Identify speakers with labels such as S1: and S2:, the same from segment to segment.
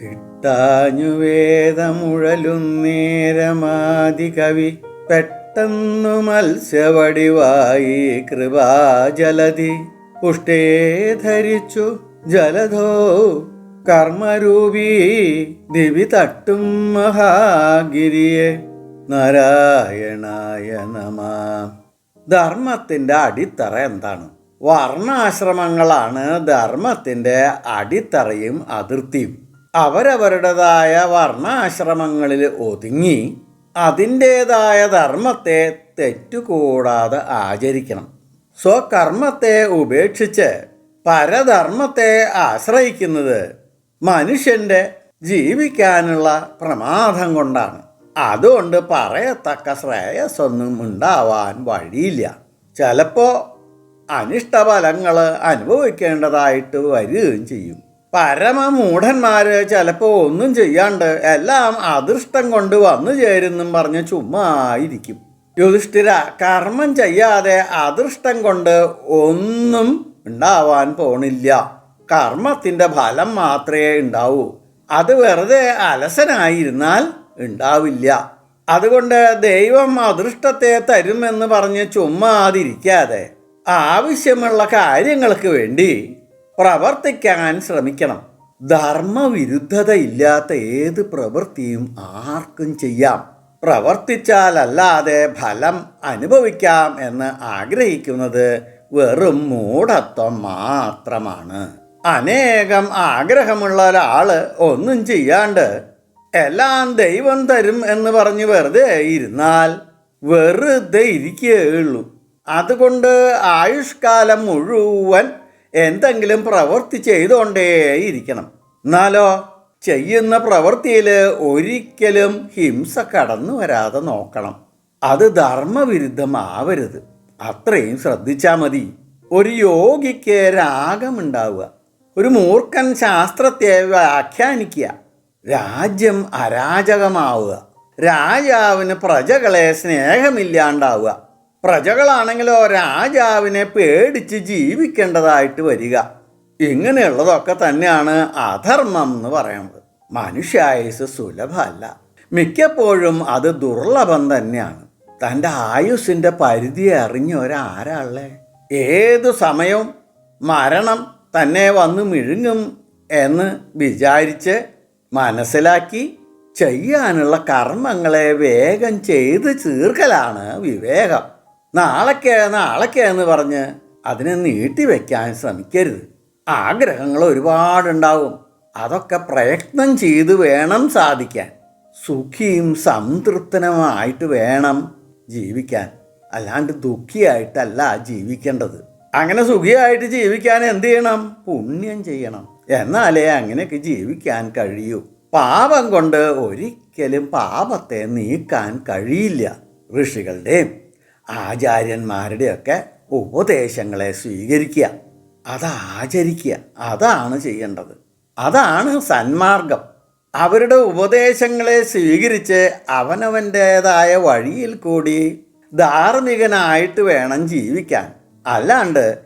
S1: കിട്ടാഞ്ഞു വേദമുഴലുന്നേരമാതി കവി. പെട്ടെന്നു മത്സ്യവടിവായി കൃപാജലതി. പുഷ്ടേ ധരിച്ചു ജലധോ കർമ്മരൂപീ. ദിവി തട്ടും മഹാഗിരിയെ. നാരായണായ നമാ. ധർമ്മത്തിന്റെ അടിത്തറ എന്താണ്? വർണാശ്രമങ്ങളാണ് ധർമ്മത്തിന്റെ അടിത്തറയും അതിർത്തിയും. അവരവരുടേതായ വർണാശ്രമങ്ങളിൽ ഒതുങ്ങി അതിന്റേതായ ധർമ്മത്തെ തെറ്റുകൂടാതെ ആചരിക്കണം. സ്വകർമ്മത്തെ ഉപേക്ഷിച്ച് പരധർമ്മത്തെ ആശ്രയിക്കുന്നത് മനുഷ്യന്റെ ജീവിക്കാനുള്ള പ്രമാദം കൊണ്ടാണ്. അതുകൊണ്ട് പറയത്തക്ക ശ്രേയസ്സൊന്നും ഉണ്ടാവാൻ വഴിയില്ല. ചിലപ്പോൾ അനിഷ്ടഫലങ്ങൾ അനുഭവിക്കേണ്ടതായിട്ട് വരികയും ചെയ്യും. പരമമൂഢന്മാര് ചിലപ്പോൾ ഒന്നും ചെയ്യാണ്ട് എല്ലാം അദൃഷ്ടം കൊണ്ട് വന്നു ചേരുന്നും പറഞ്ഞ് ചുമ്മാ ഇരിക്കും. യുധിഷ്ഠിര കർമ്മം ചെയ്യാതെ അദൃഷ്ടം കൊണ്ട് ഒന്നും ഉണ്ടാവാൻ പോണില്ല. കർമ്മത്തിന്റെ ഫലം മാത്രമേ ഉണ്ടാവൂ. അത് വെറുതെ അലസനായിരുന്നാൽ ഉണ്ടാവില്ല. അതുകൊണ്ട് ദൈവം അദൃഷ്ടത്തെ തരുമെന്ന് പറഞ്ഞ് ചുമ്മാതിരിക്കാതെ ആവശ്യമുള്ള കാര്യങ്ങൾക്ക് വേണ്ടി പ്രവർത്തിക്കാൻ ശ്രമിക്കണം. ധർമ്മവിരുദ്ധതയില്ലാത്ത ഏത് പ്രവൃത്തിയും ആർക്കും ചെയ്യാം. പ്രവർത്തിച്ചാലല്ലാതെ ഫലം അനുഭവിക്കാം എന്ന് ആഗ്രഹിക്കുന്നത് വെറും മൂഢത്വം മാത്രമാണ്. അനേകം ആഗ്രഹമുള്ള ഒരാൾ ഒന്നും ചെയ്യാണ്ട് എല്ലാം ദൈവം തരും എന്ന് പറഞ്ഞ് വെറുതെ ഇരുന്നാൽ വെറുതെ ഇരിക്കുകയുള്ളൂ അതുകൊണ്ട് ആയുഷ്കാലം മുഴുവൻ എന്തെങ്കിലും പ്രവൃത്തി ചെയ്തുകൊണ്ടേയിരിക്കണം. എന്നാലോ ചെയ്യുന്ന പ്രവൃത്തിയിൽ ഒരിക്കലും ഹിംസ കടന്നു വരാതെ നോക്കണം. അത് ധർമ്മവിരുദ്ധമാവരുത്. അത്രയും ശ്രദ്ധിച്ചാൽ മതി. ഒരു യോഗിക്ക് രാഗമുണ്ടാവുക. ഒരു മൂർഖൻ ശാസ്ത്രത്തെ വ്യാഖ്യാനിക്കുക. രാജ്യം അരാജകമാവുക. രാജാവിന് പ്രജകളെ സ്നേഹമില്ലാണ്ടാവുക. പ്രജകളാണെങ്കിലോ രാജാവിനെ പേടിച്ച് ജീവിക്കേണ്ടതായിട്ട് വരിക. ഇങ്ങനെയുള്ളതൊക്കെ തന്നെയാണ് അധർമ്മം എന്ന് പറയുന്നത്. മനുഷ്യായുസ് സുലഭമല്ല. മിക്കപ്പോഴും അത് ദുർലഭം തന്നെയാണ്. തന്റെ ആയുസ്സിന്റെ പരിധി അറിഞ്ഞ ഒരാരാളെ ഏതു സമയവും മരണം തന്നെ വന്ന് മിഴുങ്ങും എന്ന് വിചാരിച്ച് മനസ്സിലാക്കി ചെയ്യാനുള്ള കർമ്മങ്ങളെ വേഗം ചെയ്ത് തീർക്കലാണ് വിവേകം. നാളേക്ക് നാളൊക്കെ എന്ന് പറഞ്ഞ് അതിനെ നീട്ടി നീട്ടിവെക്കാൻ ശ്രമിക്കരുത്. ആഗ്രഹങ്ങൾ ഒരുപാടുണ്ടാവും. അതൊക്കെ പ്രയത്നം ചെയ്ത് വേണം സാധിക്കാൻ. സുഖിയും സംതൃപ്തനുമായിട്ട് വേണം ജീവിക്കാൻ. അല്ലാണ്ട് ദുഃഖിയായിട്ടല്ല ജീവിക്കേണ്ടത്. അങ്ങനെ സുഖിയായിട്ട് ജീവിക്കാൻ എന്ത് ചെയ്യണം? പുണ്യം ചെയ്യണം. എന്നാലേ അങ്ങനെയൊക്കെ ജീവിക്കാൻ കഴിയൂ. പാപം കൊണ്ട് ഒരിക്കലും പാപത്തെ നീക്കാൻ കഴിയില്ല. ഋഷികളുടെയും ആചാര്യന്മാരുടെയൊക്കെ ഉപദേശങ്ങളെ സ്വീകരിക്കുക. അത് ആചരിക്കുക. അതാണ് ചെയ്യേണ്ടത്. അതാണ് സന്മാർഗം. അവരുടെ ഉപദേശങ്ങളെ സ്വീകരിച്ച് അവനവന്റേതായ വഴിയിൽ കൂടി ധാർമ്മികനായിട്ട് വേണം ജീവിക്കാൻ. അല്ലാണ്ട്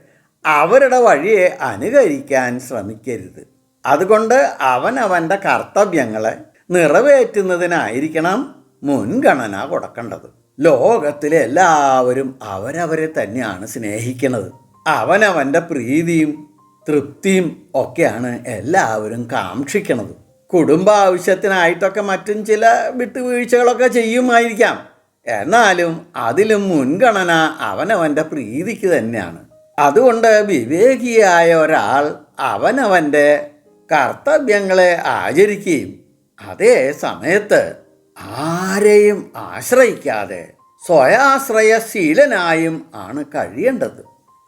S1: അവരുടെ വഴിയെ അനുകരിക്കാൻ ശ്രമിക്കരുത്. അതുകൊണ്ട് അവനവന്റെ കർത്തവ്യങ്ങളെ നിറവേറ്റുന്നതിനായിരിക്കണം മുൻഗണന കൊടുക്കേണ്ടത്. ലോകത്തിലെ എല്ലാവരും അവരവരെ തന്നെയാണ് സ്നേഹിക്കുന്നത്. അവനവന്റെ പ്രീതിയും തൃപ്തിയും ഒക്കെയാണ് എല്ലാവരും കാക്ഷിക്കണത്. കുടുംബ ആവശ്യത്തിനായിട്ടൊക്കെ മറ്റും ചില വിട്ടുവീഴ്ചകളൊക്കെ ചെയ്യുമായിരിക്കാം. എന്നാലും അതിലും മുൻഗണന അവനവന്റെ പ്രീതിക്ക് തന്നെയാണ്. അതുകൊണ്ട് വിവേകിയായ ഒരാൾ അവനവന്റെ കർത്തവ്യങ്ങളെ ആചരിക്കുകയും അതേ സമയത്ത് ആരെയും ആശ്രയിക്കാതെ സ്വയാശ്രയശീലനായും ആണ് കഴിയേണ്ടത്.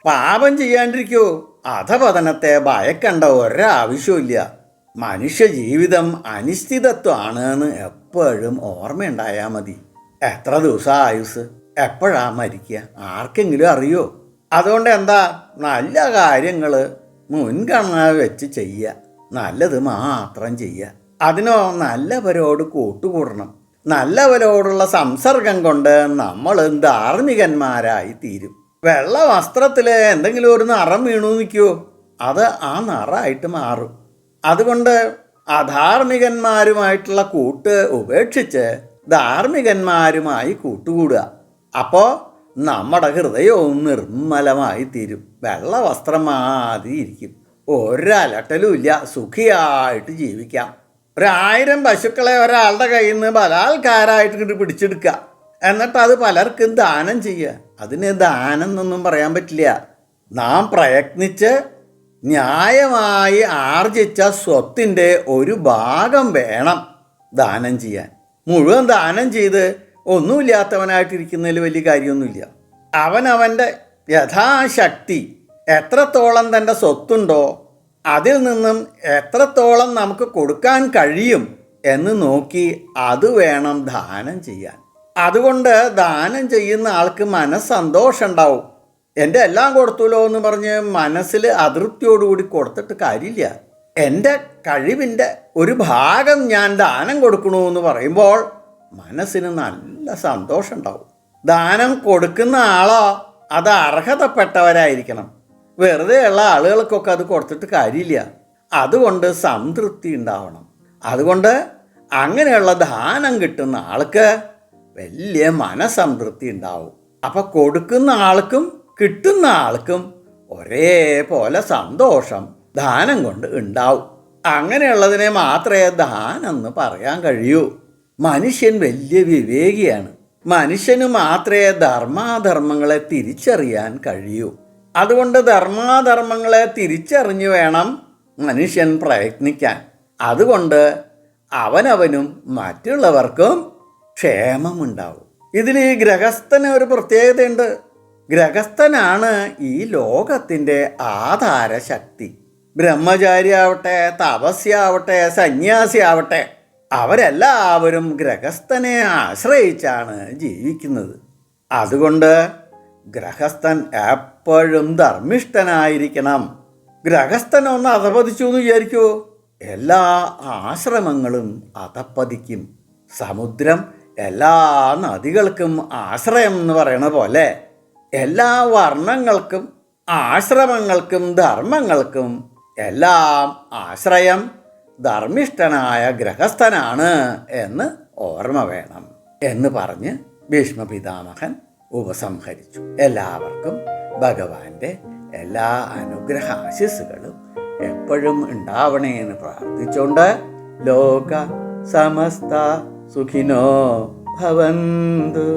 S1: പാപം ചെയ്യാണ്ടിരിക്കോ. അധപതനത്തെ ഭയക്കേണ്ട ഒരാവശ്യമില്ല മനുഷ്യ ജീവിതം അനിശ്ചിതത്വമാണ് എന്ന് എപ്പോഴും ഓർമ്മയുണ്ടായാൽ മതി. എത്ര ദിവസം ആയുസ് എപ്പോഴാ മരിക്കുക? ആർക്കെങ്കിലും അറിയോ? അതുകൊണ്ട് എന്താ നല്ല കാര്യങ്ങൾ മുൻഗണന വെച്ച് ചെയ്യുക. നല്ലത് മാത്രം ചെയ്യുക. അതിനോ നല്ലവരോട് കൂട്ടുകൂടണം. നല്ലവരോടുള്ള സംസർഗം കൊണ്ട് നമ്മൾ ധാർമ്മികന്മാരായി തീരും. വെള്ള വസ്ത്രത്തിൽ എന്തെങ്കിലും ഒരു നിറം വീണു നിൽക്കുമോ അത് ആ നിറമായിട്ട് മാറും. അതുകൊണ്ട് അധാർമികന്മാരുമായിട്ടുള്ള കൂട്ട് ഉപേക്ഷിച്ച് ധാർമ്മികന്മാരുമായി കൂട്ടുകൂടുക. അപ്പോൾ നമ്മുടെ ഹൃദയവും നിർമ്മലമായി തീരും. വെള്ള വസ്ത്രം മാതിരി ഒരലട്ടലും ഇല്ല സുഖിയായിട്ട് ജീവിക്കാം. ഒരായിരം പശുക്കളെ ഒരാളുടെ കയ്യിൽ നിന്ന് ബലാൽക്കാരായിട്ട് ഇങ്ങോട്ട് പിടിച്ചെടുക്കുക എന്നിട്ട് അത് പലർക്കും ദാനം ചെയ്യുക അതിന് ദാനം എന്നൊന്നും പറയാൻ പറ്റില്ല. നാം പ്രയത്നിച്ച് ന്യായമായി ആർജിച്ച സ്വത്തിന്റെ ഒരു ഭാഗം വേണം ദാനം ചെയ്യാൻ. മുഴുവൻ ദാനം ചെയ്ത് ഒന്നുമില്ലാത്തവനായിട്ടിരിക്കുന്നതിൽ വലിയ കാര്യമൊന്നുമില്ല. അവനവന്റെ യഥാശക്തി എത്രത്തോളം തന്റെ സ്വത്തുണ്ടോ അതിൽ നിന്നും എത്രത്തോളം നമുക്ക് കൊടുക്കാൻ കഴിയും എന്ന് നോക്കി അത് വേണം ദാനം ചെയ്യാൻ. അതുകൊണ്ട് ദാനം ചെയ്യുന്ന ആൾക്ക് മനസ്സന്തോഷം ഉണ്ടാവും എന്റെ എല്ലാം കൊടുത്തുല്ലോ എന്ന് പറഞ്ഞ് മനസ്സിൽ അതൃപ്തിയോടുകൂടി കൊടുത്തിട്ട് കാര്യമില്ല. എന്റെ കഴിവിന്റെ ഒരു ഭാഗം ഞാൻ ദാനം കൊടുക്കണു എന്ന് പറയുമ്പോൾ മനസ്സിന് നല്ല സന്തോഷം ഉണ്ടാവും ദാനം കൊടുക്കുന്ന ആളോ അത് അർഹതപ്പെട്ടവരായിരിക്കണം. വെറുതെ ഉള്ള ആളുകൾക്കൊക്കെ അത് കൊടുത്തിട്ട് കാര്യമില്ല. അതുകൊണ്ട് സംതൃപ്തി ഉണ്ടാവണം. അതുകൊണ്ട് അങ്ങനെയുള്ള ദാനം കിട്ടുന്ന ആൾക്ക് വലിയ മനസംതൃപ്തി ഉണ്ടാവും. അപ്പം കൊടുക്കുന്ന ആൾക്കും കിട്ടുന്ന ആൾക്കും ഒരേപോലെ സന്തോഷം ദാനം കൊണ്ട് ഉണ്ടാവും. അങ്ങനെയുള്ളതിനെ മാത്രമേ ദാനം എന്ന് പറയാൻ കഴിയൂ. മനുഷ്യൻ വലിയ വിവേകിയാണ്. മനുഷ്യന് മാത്രമേ ധർമാധർമ്മങ്ങളെ തിരിച്ചറിയാൻ കഴിയൂ. അതുകൊണ്ട് ധർമാധർമ്മങ്ങളെ തിരിച്ചറിഞ്ഞു വേണം മനുഷ്യൻ പ്രയത്നിക്കാൻ. അതുകൊണ്ട് അവനവനും മറ്റുള്ളവർക്കും ക്ഷേമമുണ്ടാവും. ഇതിൽ ഈ ഗ്രഹസ്ഥന് ഒരു പ്രത്യേകതയുണ്ട്. ഗ്രഹസ്ഥനാണ് ഈ ലോകത്തിന്റെ ആധാരശക്തി. ബ്രഹ്മചാരിയാവട്ടെ തപസ്യാവട്ടെ സന്യാസിയാവട്ടെ അവരെല്ലാവരും ഗ്രഹസ്ഥനെ ആശ്രയിച്ചാണ് ജീവിക്കുന്നത്. അതുകൊണ്ട് ഗ്രഹസ്ഥൻ എപ്പോഴും ധർമ്മിഷ്ഠനായിരിക്കണം. ഗ്രഹസ്ഥൻ ഒന്ന് അധപതിച്ചു എന്ന് വിചാരിക്കൂ എല്ലാ ആശ്രമങ്ങളും അധപ്പതിക്കും സമുദ്രം എല്ലാ നദികൾക്കും ആശ്രയം എന്ന് പറയണ പോലെ എല്ലാ വർണങ്ങൾക്കും ആശ്രമങ്ങൾക്കും ധർമ്മങ്ങൾക്കും എല്ലാം ആശ്രയം ധർമ്മിഷ്ഠനായ ഗ്രഹസ്ഥനാണ് എന്ന് ഓർമ്മ വേണം എന്ന് പറഞ്ഞ് ഭീഷ്മപിതാമഹൻ ഉപസംഹരിച്ചു. എല്ലാവർക്കും ഭഗവാന്റെ എല്ലാ അനുഗ്രഹ ആശിസ്സുകളും എപ്പോഴും ഉണ്ടാവണേ എന്ന് പ്രാർത്ഥിച്ചുകൊണ്ട് ലോക സമസ്ത സുഖിനോ ഭവന്തു.